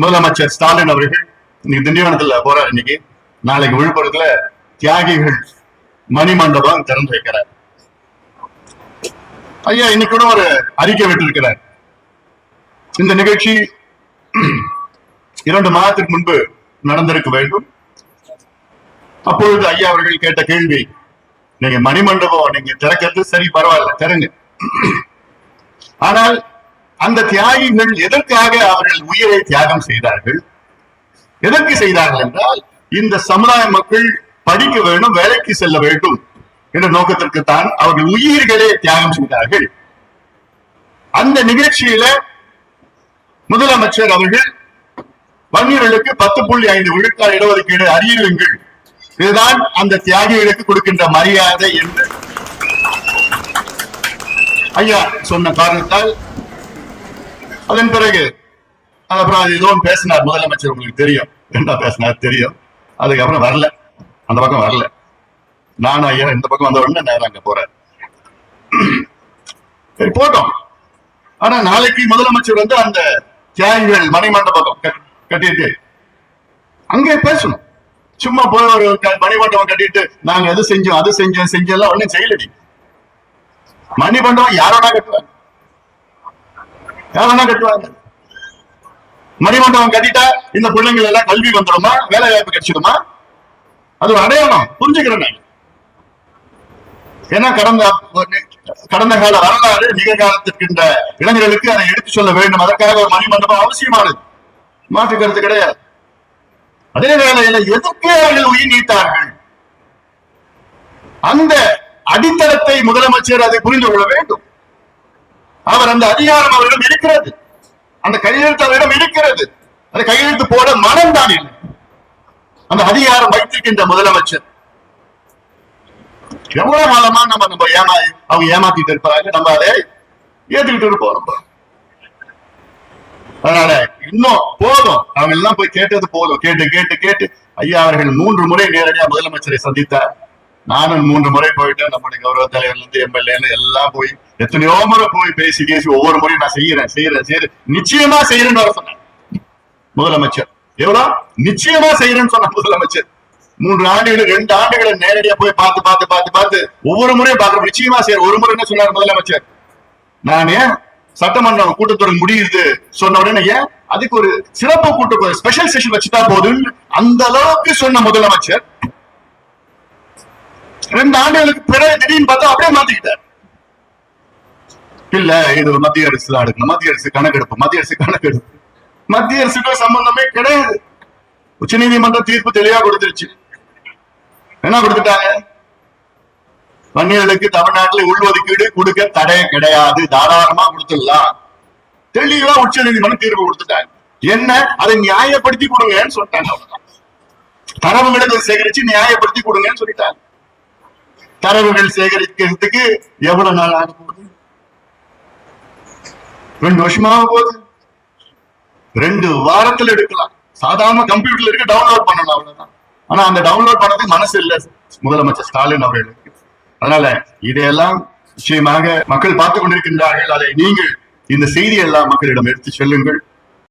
முதலமைச்சர் ஸ்டாலின் அவர்கள் இன்னைக்கு திண்டிவனத்துல போறார் இன்னைக்கு. நாளைக்கு விழுப்புரத்துல தியாகிகள் மணிமண்டபம் திறந்து வைக்கிறார். ஐயா இன்னைக்கு கூட ஒரு அறிக்கை விட்டிருக்கிறார். இந்த நிகழ்ச்சி இரண்டு மாதத்திற்கு முன்பு நடந்திருக்க வேண்டும். அப்பொழுது ஐயா அவர்கள் கேட்ட கேள்வி நீங்க மணிமண்டபம் நீங்க திறக்கிறது சரி பரவாயில்ல திறங்க. ஆனால் அந்த தியாகிகள் எதற்காக அவர்கள் உயிரை தியாகம் செய்தார்கள்? எதற்கு செய்தார்கள் என்றால் இந்த சமுதாய மக்கள் படிக்க வேண்டும் வேலைக்கு செல்ல வேண்டும் என்ற நோக்கத்திற்கு தான் அவர்கள் உயிர்களே தியாகம் செய்தார்கள். அந்த நிகழ்ச்சியில முதலமைச்சர் அவர்கள் வன்னியர்களுக்கு பத்து புள்ளி ஐந்து விழுக்காடு இடஒதுக்கீடு அறியுங்கள் இதுதான் அந்த தியாகிகளுக்கு கொடுக்கின்ற மரியாதை என்று ஐயா சொன்ன காரணத்தால் அதன் பிறகு அப்புறம் அது எதுவும் பேசினார். முதலமைச்சர் உங்களுக்கு தெரியும். என்ன பேசினார். தெரியும். அதுக்கப்புறம் வரல. அந்த பக்கம் வரல. நானும் ஐயா இந்த பக்கம் வந்த உடனே நேரம் அங்க போறேன் சரி போட்டோம். ஆனா நாளைக்கு முதலமைச்சர் வந்து அந்த தியாகிகள் மணிமண்டபம் கட்டிட்டு அங்கே பேசணும். சும்மா போய் ஒரு க- மணிமண்டபம் கட்டிட்டு நாங்க எது செஞ்சோம் அது செஞ்சோம் செஞ்செல்லாம் ஒண்ணும் செய்யலடி. மணிமண்டபம் யாரோட கட்டுவாங்க? யாரோட கட்டுவாங்க மணிமண்டபம் கட்டிட்டா இந்த பிள்ளைங்கள் எல்லாம் கல்வி வந்துடுமா? வேலை வாய்ப்பு கிடைச்சிடுமா? அது ஒரு அடையாளம். புரிஞ்சுக்கிறேன் நான். ஏன்னா கடந்த கடந்த கால வரலாறு நிகழ்காலத்திற்கின்ற இந்த இளைஞர்களுக்கு அதை எடுத்து சொல்ல வேண்டும். அதற்காக ஒரு மணிமண்டபம் அவசியமானது. மாற்று கருத்து கிடையாது. அதே வேளையில எதற்கு அவர்கள் உயிர் நீத்தார்கள்? அந்த அடித்தளத்தை முதலமைச்சர் அதை புரிந்து கொள்ள வேண்டும். அவர் அந்த அதிகாரம் அவரிடம் இருக்கிறது. அந்த கையெழுத்து அவரிடம் இருக்கிறது. அந்த கையெழுத்து போட மனம் தான் இல்லை. அந்த அதிகாரம் வைத்திருக்கின்ற முதலமைச்சர். எவ்வளவு காலமா நம்ம நம்ம ஏமா அவங்க ஏமாத்திட்டு இருப்பாங்க? நம்ம அதை ஏத்துக்கிட்டு போறோம் அதனால இன்னும் போதும். அவங்க எல்லாம் போய் கேட்டது போதும். கேட்டு கேட்டு கேட்டு. ஐயா அவர்கள் மூன்று முறை நேரடியா முதலமைச்சரை சந்தித்தார். நானும் மூன்று முறை போயிட்டேன். நம்முடைய கௌரவ தலைவர்ல இருந்து எம்எல்ஏல எல்லாம் போய் எத்தனையோ முறை போய் பேசி பேசி ஒவ்வொரு முறையும் நான் செய்யறேன் செய்யறேன் செய்யறேன். நிச்சயமா செய்யறேன்னு வர சொன்னேன் முதலமைச்சர். எவ்வளவு நிச்சயமா செய்யறேன்னு சொன்ன முதலமைச்சர். மூன்று ஆண்டுகள் ரெண்டு ஆண்டுகளை நேரடியா போய் பார்த்து பார்த்து பார்த்து பார்த்து ஒவ்வொரு முறையும் பார்க்கறோம். நிச்சயமா செய்யற ஒரு முறை என்ன சொன்னார் முதலமைச்சர்? நான் ஏன் சட்டமன்றம் கூட்டத்தொடர் முடியுது சொன்ன உடனே ஏன்? அதுக்கு ஒரு சிறப்பு கூட்ட ஸ்பெஷல் செஷன் வச்சுட்டா போதுன்னு அந்த அளவுக்கு சொன்ன முதலமைச்சர். ரெண்டு ஆண்டுகளுக்கு பிறகு திடீர்னு பார்த்தா அப்படியே மாத்திக்கிட்டார். இல்ல இது மத்திய அரசு தான் எடுக்கணும். மத்திய அரசு கணக்கெடுப்பு மத்திய அரசு கணக்கெடுப்பு மத்திய அரசுக்கு சம்பந்தமே கிடையாது. உச்சநீதிமன்றம் தீர்ப்பு தெளிவா கொடுத்துருச்சு. என்ன கொடுத்துட்டாங்க? வன்னியர்களுக்கு தமிழ்நாட்டில் உள்ஒதுக்கீடு கொடுக்க தடை கிடையாது. தாராளமா கொடுத்துடலாம். தெளிவா உச்ச நீதிமன்றம் தீர்ப்பு கொடுத்துட்டாங்க. என்ன? அதை நியாயப்படுத்தி கொடுங்கன்னு சொல்லிட்டாங்க அவ்வளவுதான் தரவுகளை சேகரிச்சு நியாயப்படுத்தி கொடுங்கன்னு சொல்லிட்டாங்க. தரவுகள் சேகரிக்கிறதுக்கு எவ்வளவு நாள் ஆகும் போகுது? ரெண்டு வருஷமா போகுது ரெண்டு வாரத்துல எடுக்கலாம். சாதாரண கம்ப்யூட்டர்ல இருக்க டவுன்லோட் பண்ணணும் அவ்வளவுதான். ஆனா அந்த டவுன்லோட் பண்ணதுக்கு மனசு இல்ல. முதலமைச்சர் ஸ்டாலின் அவர்களுக்கு அதனால இதையெல்லாம் நிச்சயமாக மக்கள் பார்த்து கொண்டிருக்கின்றார்கள். அதை நீங்கள் இந்த செய்தியெல்லாம் மக்களிடம் எடுத்து செல்லுங்கள்.